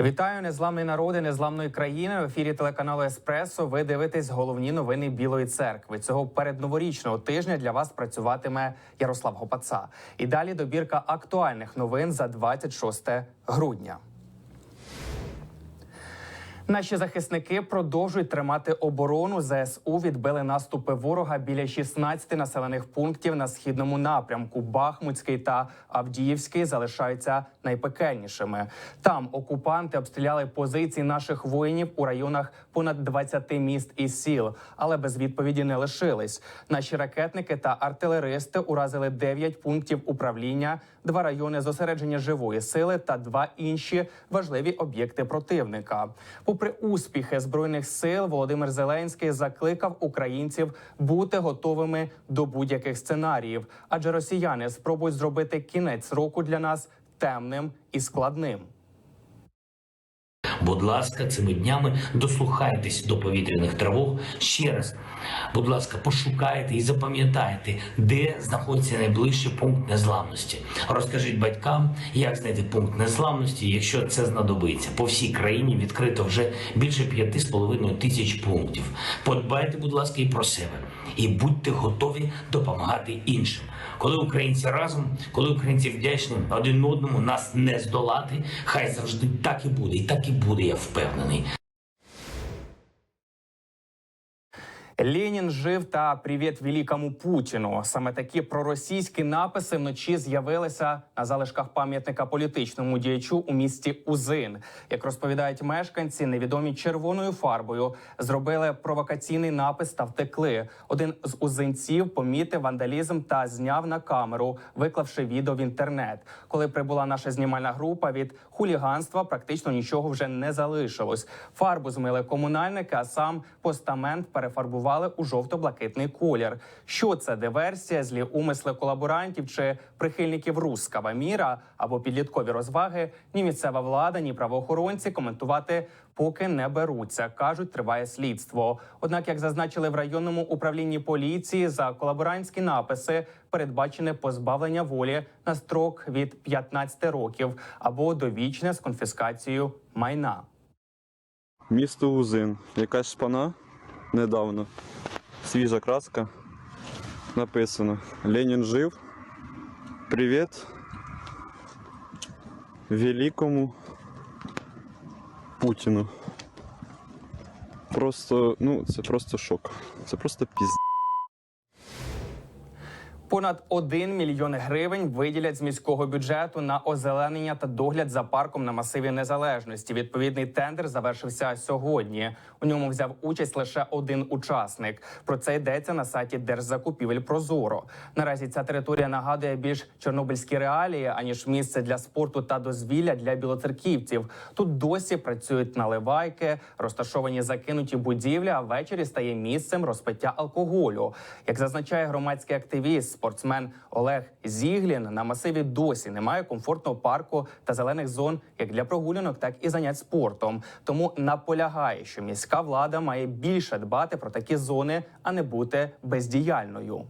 Вітаю, незламний народи незламної країни. В ефірі телеканалу Еспресо. Ви дивитесь головні новини Білої церкви. Цього передноворічного тижня для вас працюватиме Ярослав Гопаца. І далі добірка актуальних новин за 26 грудня. Наші захисники продовжують тримати оборону. ЗСУ відбили наступи ворога біля 16 населених пунктів на східному напрямку. Бахмутський та Авдіївський залишаються найпекельнішими. Там окупанти обстріляли позиції наших воїнів у районах понад 20 міст і сіл, але без відповіді не лишились. Наші ракетники та артилеристи уразили 9 пунктів управління, два райони зосередження живої сили та два інші важливі об'єкти противника. Попри успіхи збройних сил, Володимир Зеленський закликав українців бути готовими до будь-яких сценаріїв, адже росіяни спробують зробити кінець року для нас темним і складним. Будь ласка, цими днями дослухайтесь до повітряних тривог ще раз. Будь ласка, пошукайте і запам'ятайте, де знаходиться найближчий пункт незламності. Розкажіть батькам, як знайти пункт незламності, якщо це знадобиться. По всій країні відкрито вже більше 5,5 тисяч пунктів. Подбайте, будь ласка, і про себе, і будьте готові допомагати іншим. Коли українці разом, коли українці вдячні один одному, нас не здолати. Хай завжди так і буде, і так і буде, я впевнений. Ленін жив та привіт великому Путіну. Саме такі проросійські написи вночі з'явилися на залишках пам'ятника політичному діячу у місті Узин. Як розповідають мешканці, невідомі червоною фарбою зробили провокаційний напис та втекли. Один з узинців помітив вандалізм та зняв на камеру, виклавши відео в інтернет. Коли прибула наша знімальна група, від хуліганства практично нічого вже не залишилось. Фарбу змили комунальники, а сам постамент перефарбували у жовто-блакитний колір. Що це диверсія, злі умисли колаборантів чи прихильників рускава міра або підліткові розваги? Ні місцева влада, ні правоохоронці коментувати поки не беруться. кажуть, триває слідство. Однак, як зазначили в районному управлінні поліції, за колаборантські написи передбачене позбавлення волі на строк від 15 років або довічне з конфіскацією майна. Місто Узин. Якась шпана недавно. Свіжа краска. Написано. Ленін жив. Привіт. Великому Путіну. Просто, ну, це просто шок. Це просто піз. Понад 1 мільйон гривень виділять з міського бюджету на озеленення та догляд за парком на масиві незалежності. Відповідний тендер завершився сьогодні. У ньому взяв участь лише один учасник. Про це йдеться на сайті Держзакупівель Прозоро. Наразі ця територія нагадує більш чорнобильські реалії аніж місце для спорту та дозвілля для білоцерківців. Тут досі працюють наливайки, розташовані закинуті будівлі. А ввечері стає місцем розпиття алкоголю. Як зазначає громадський активіст, спортсмен Олег Зіглін, на масиві досі немає комфортного парку та зелених зон як для прогулянок, так і занять спортом. Тому наполягає, що міська влада має більше дбати про такі зони, а не бути бездіяльною.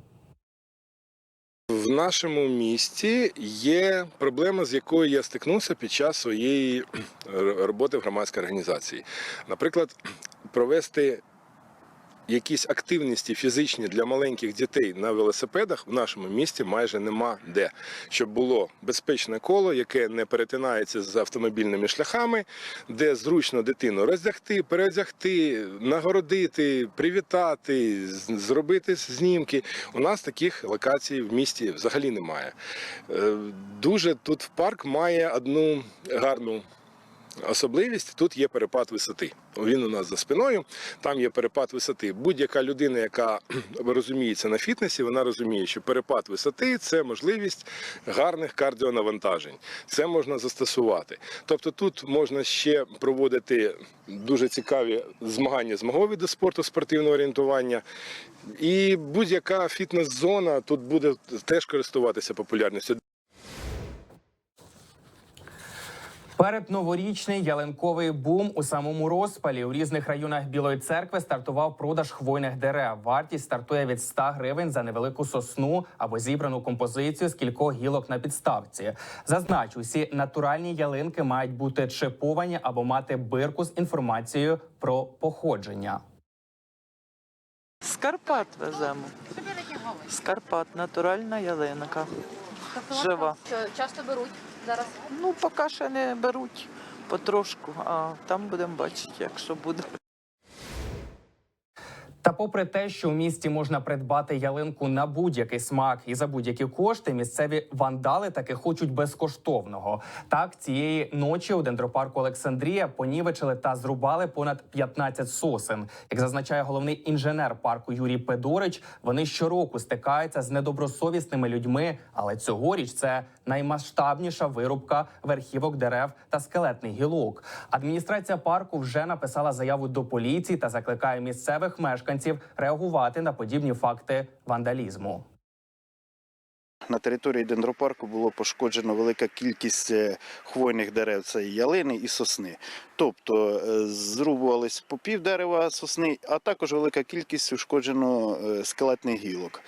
В нашому місті є проблема, з якою я стикнувся під час своєї роботи в громадській організації. Наприклад, провести якісь активності фізичні для маленьких дітей на велосипедах в нашому місті майже нема де. Щоб було безпечне коло, яке не перетинається з автомобільними шляхами, де зручно дитину роздягти, переодягти, нагородити, привітати, зробити знімки. У нас таких локацій в місті взагалі немає. Е, Дуже тут парк має одну гарну особливість. Тут є перепад висоти. Він у нас за спиною. Там є перепад висоти. Будь-яка людина, яка розуміється на фітнесі, вона розуміє, що перепад висоти це можливість гарних кардіонавантажень. Це можна застосувати. Тобто тут можна ще проводити дуже цікаві змагання з мого виду спорту, спортивного орієнтування. І будь-яка фітнес-зона тут буде теж користуватися популярністю. Передноворічний ялинковий бум у самому розпалі у різних районах Білої церкви стартував продаж хвойних дерев. Вартість стартує від 100 гривень за невелику сосну або зібрану композицію з кількох гілок на підставці. Зазначу, усі натуральні ялинки мають бути чиповані або мати бирку з інформацією про походження. З Карпат веземо. З Карпат, натуральна ялинка. Тобто Жива. Часто беруть зараз? Ну, поки ще не беруть потрошку, а там будемо бачити, якщо буде. Та попри те, що у місті можна придбати ялинку на будь-який смак і за будь-які кошти, місцеві вандали таки хочуть безкоштовного. Так цієї ночі у дендропарку Олександрія понівечили та зрубали понад 15 сосен. Як зазначає головний інженер парку Юрій Педорич, вони щороку стикаються з недобросовісними людьми, але цьогоріч це наймасштабніша вирубка верхівок дерев та скелетних гілок. Адміністрація парку вже написала заяву до поліції та закликає місцевих мешканців реагувати на подібні факти вандалізму. На території дендропарку було пошкоджено велика кількість е, хвойних дерев, це ялини і сосни. Тобто е, зрубувались по пів дерева сосни, а також велика кількість ушкоджено е, скелетних гілок.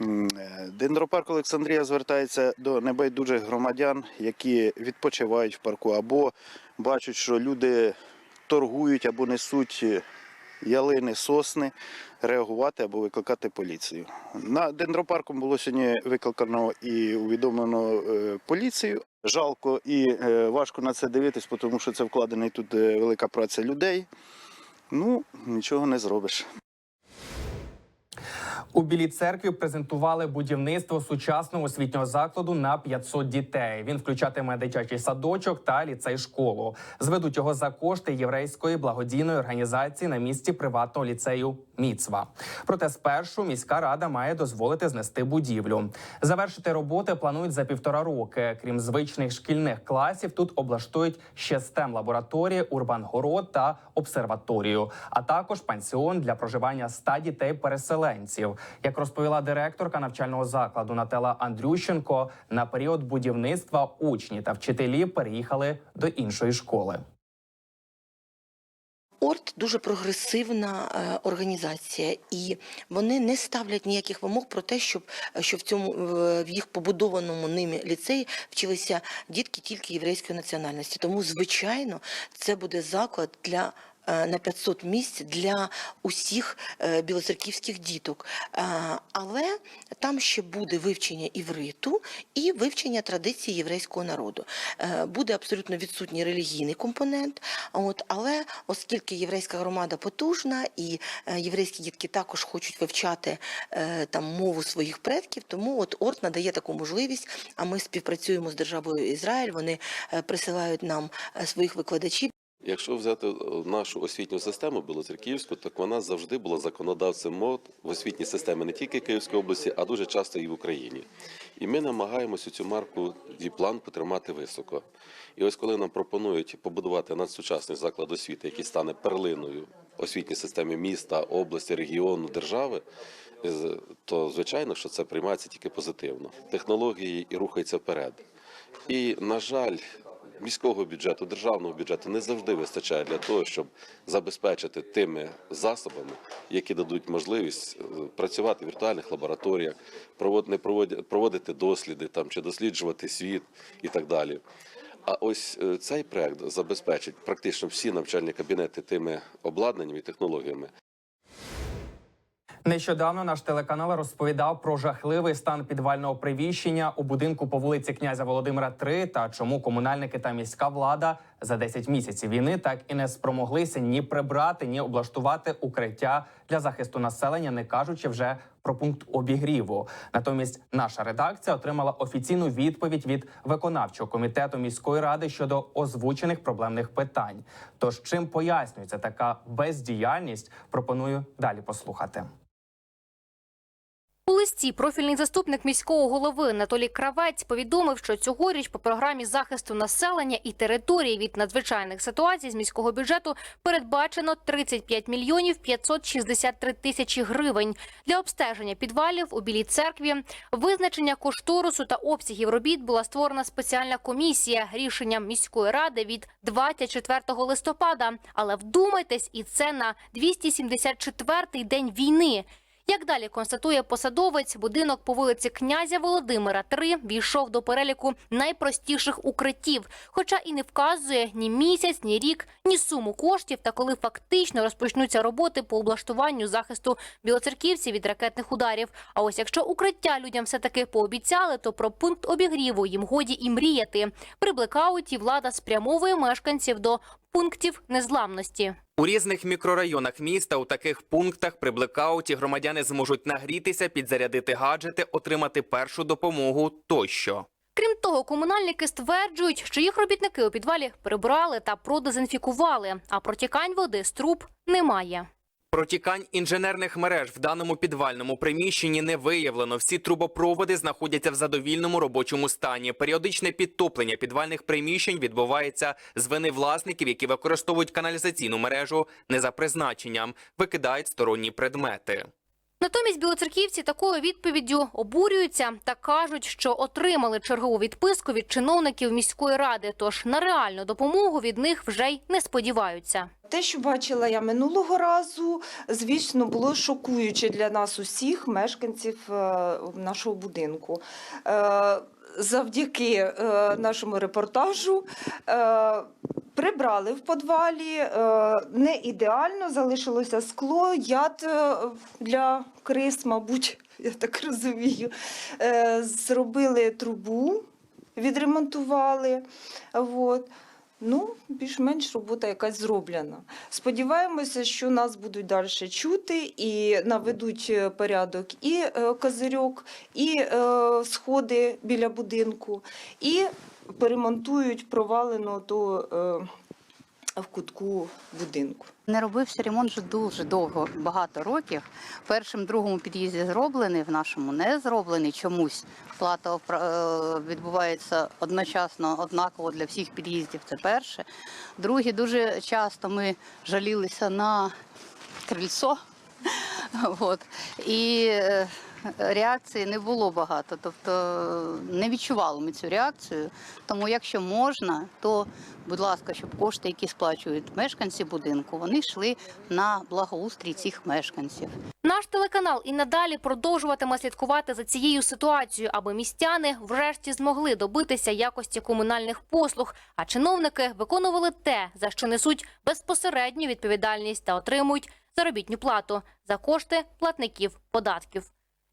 Е, Дендропарк Олександрія звертається до небайдужих громадян, які відпочивають в парку, або бачать, що люди торгують або несуть ялини, сосни, реагувати або викликати поліцію. На дендропарком було сьогодні викликано і увідомлено е, поліцію. Жалко і е, важко на це дивитись, тому що це вкладений тут велика праця людей. Ну, нічого не зробиш. У Білій церкві презентували будівництво сучасного освітнього закладу на 500 дітей. Він включатиме дитячий садочок та ліцей школу. Зведуть його за кошти єврейської благодійної організації на місці приватного ліцею Міцва. Проте спершу міська рада має дозволити знести будівлю. Завершити роботи планують за півтора роки. Крім звичних шкільних класів, тут облаштують ще стем лабораторії, урбангород та обсерваторію, а також пансіон для проживання 100 дітей-переселенців. Як розповіла директорка навчального закладу Нателла Андрющенко, на період будівництва учні та вчителі переїхали до іншої школи. Орт дуже прогресивна е, організація, і вони не ставлять ніяких вимог про те, щоб, щоб в цьому в їх побудованому ними ліцеї вчилися дітки тільки єврейської національності. Тому, звичайно, це буде заклад для. Е, На 500 місць для усіх е, білоцерківських діток, Е, але там ще буде вивчення івриту і вивчення традицій єврейського народу. Буде абсолютно відсутній релігійний компонент. От, але оскільки єврейська громада потужна і єврейські дітки також хочуть вивчати там мову своїх предків, тому от ОРТ надає таку можливість. А ми співпрацюємо з державою Ізраїль. Вони присилають нам своїх викладачів. Якщо взяти е, нашу освітню систему білоцерківську, так вона завжди була законодавцем мод в освітній системі не тільки Київської області, а дуже часто і в Україні. І ми намагаємося цю марку і план потримати високо. І ось коли нам пропонують побудувати надсучасний заклад освіти, який стане перлиною освітній системі міста, області, регіону, держави. То звичайно, що це приймається тільки позитивно. Технології і рухаються вперед. І, на жаль, міського бюджету, державного бюджету не завжди вистачає для того, щоб забезпечити тими засобами, які дадуть можливість е, працювати в віртуальних лабораторіях, проводити досліди там чи досліджувати світ і так далі. А ось е, цей проект забезпечить практично всі навчальні кабінети тими обладнаннями і технологіями, Нещодавно наш телеканал розповідав про жахливий стан підвального приміщення у будинку по вулиці князя Володимира 3 та чому комунальники та міська влада за 10 місяців війни так і не спромоглися ні прибрати, ні облаштувати укриття для захисту населення, не кажучи вже про пункт обігріву. Натомість наша редакція отримала офіційну відповідь від виконавчого комітету міської ради щодо озвучених проблемних питань. Тож чим пояснюється така бездіяльність, пропоную далі послухати. У листі профільний заступник міського голови Анатолій Кравець повідомив, що цьогоріч по програмі захисту населення і території від надзвичайних ситуацій з міського бюджету передбачено 35 мільйонів 563 тисячі гривень для обстеження підвалів у Білій церкві. Визначення кошторису та обсягів робіт була створена спеціальна комісія рішенням міської ради від 24 листопада. Але вдумайтесь, і це на 274-й день війни. Як далі констатує посадовець, будинок по вулиці князя Володимира 3 війшов до переліку найпростіших укриттів, хоча і не вказує ні місяць, ні рік, ні суму коштів та коли фактично розпочнуться роботи по облаштуванню захисту білоцерківців від ракетних ударів. А ось якщо укриття людям все таки пообіцяли, то про пункт обігріву їм годі і мріяти. При блекауті влада спрямовує мешканців до пунктів незламності. У різних мікрорайонах міста у таких пунктах при блекауті громадяни зможуть нагрітися, підзарядити гаджети, отримати першу допомогу тощо. Крім того, комунальники стверджують, що їх робітники у підвалі прибрали та продезінфікували, а протікань води з труб немає. Протікань інженерних мереж в даному підвальному приміщенні не виявлено. Всі трубопроводи знаходяться в задовільному робочому стані. Періодичне підтоплення підвальних приміщень відбувається з вини власників, які використовують каналізаційну мережу не за призначенням, викидають сторонні предмети. Натомість білоцерківці такою відповіддю обурюються та кажуть, що отримали чергову відписку від чиновників міської ради. Тож на реальну допомогу від них вже й не сподіваються. Те, що бачила я минулого разу, звісно, було шокуюче для нас усіх мешканців е, нашого будинку. Е, Завдяки е, нашому репортажу прибрали в підвалі, не ідеально, залишилося скло, яд для крис, мабуть, я так розумію. Зробили трубу, відремонтували. Вот. Ну, більш-менш робота якась зроблена. Сподіваємося, що нас будуть далі чути і наведуть е, порядок і е, козирьок, і е, сходи біля будинку, і перемонтують провалену ту в кутку будинку. Не робився ремонт вже дуже довго, багато років. В першому, другому під'їзді зроблений, в нашому не зроблений чомусь. Плата е, відбувається одночасно, однаково для всіх під'їздів. Це перше. Друге, дуже часто ми жалілися на крильцо. От. І е, реакції не було багато. Тобто не відчували ми цю реакцію. Тому, якщо можна, то, будь ласка, щоб кошти, які сплачують мешканці будинку, вони йшли на благоустрій цих мешканців. Наш телеканал і надалі продовжуватиме слідкувати за цією ситуацією, аби містяни врешті змогли добитися якості комунальних послуг, а чиновники виконували те, за що несуть безпосередню відповідальність та отримують заробітню плату за кошти платників податків.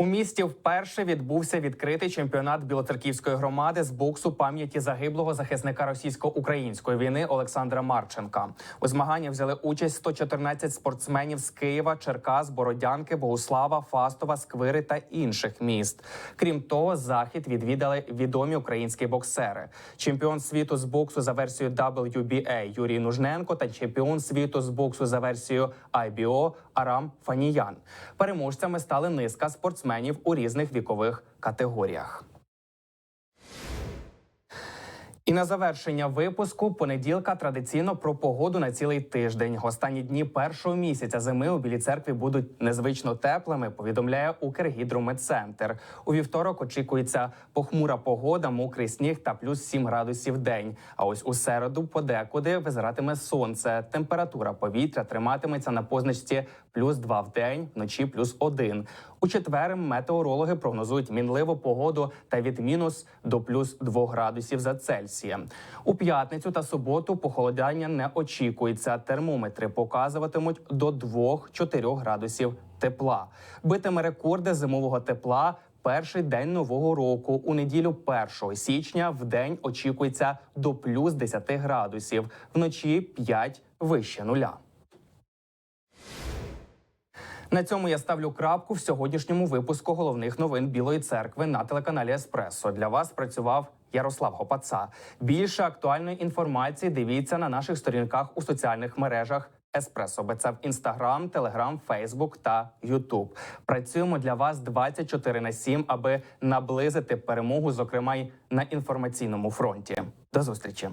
У місті вперше відбувся відкритий чемпіонат білоцерківської громади з боксу пам'яті загиблого захисника російсько-української війни Олександра Марченка. У змаганні взяли участь 114 спортсменів з Києва, Черкас, Бородянки, Богуслава, Фастова, Сквири та інших міст. Крім того, захід відвідали відомі українські боксери. Чемпіон світу з боксу за версією WBA Юрій Нужненко та чемпіон світу з боксу за версією IBO Арам Фаніян. Переможцями стали низка спортсменів у різних вікових категоріях. І на завершення випуску понеділка традиційно про погоду на цілий тиждень. Останні дні першого місяця зими у Білій церкві будуть незвично теплими. Повідомляє Укргідрометцентр. У вівторок очікується похмура погода, мокрий сніг та плюс 7 градусів в день. А ось у середу подекуди визиратиме сонце. Температура повітря триматиметься на позначці плюс 2 в день, вночі плюс 1. У четвер метеорологи прогнозують мінливу погоду та від мінус до плюс 2 градусів за Цельсієм. У п'ятницю та суботу похолодання не очікується. Термометри показуватимуть до 2-4 градусів тепла. Битиме рекорди зимового тепла. Перший день нового року у неділю 1 січня в день очікується до плюс 10 градусів, вночі 5 вище нуля. На цьому я ставлю крапку в сьогоднішньому випуску головних новин Білої церкви на телеканалі Еспресо. Для вас працював Ярослав Гопаца. Більше актуальної інформації дивіться на наших сторінках у соціальних мережах. Еспресо це в Інстаграм, Телеграм, Фейсбук та Ютуб. Працюємо для вас 24 на 7, аби наблизити перемогу, зокрема й на інформаційному фронті. До зустрічі.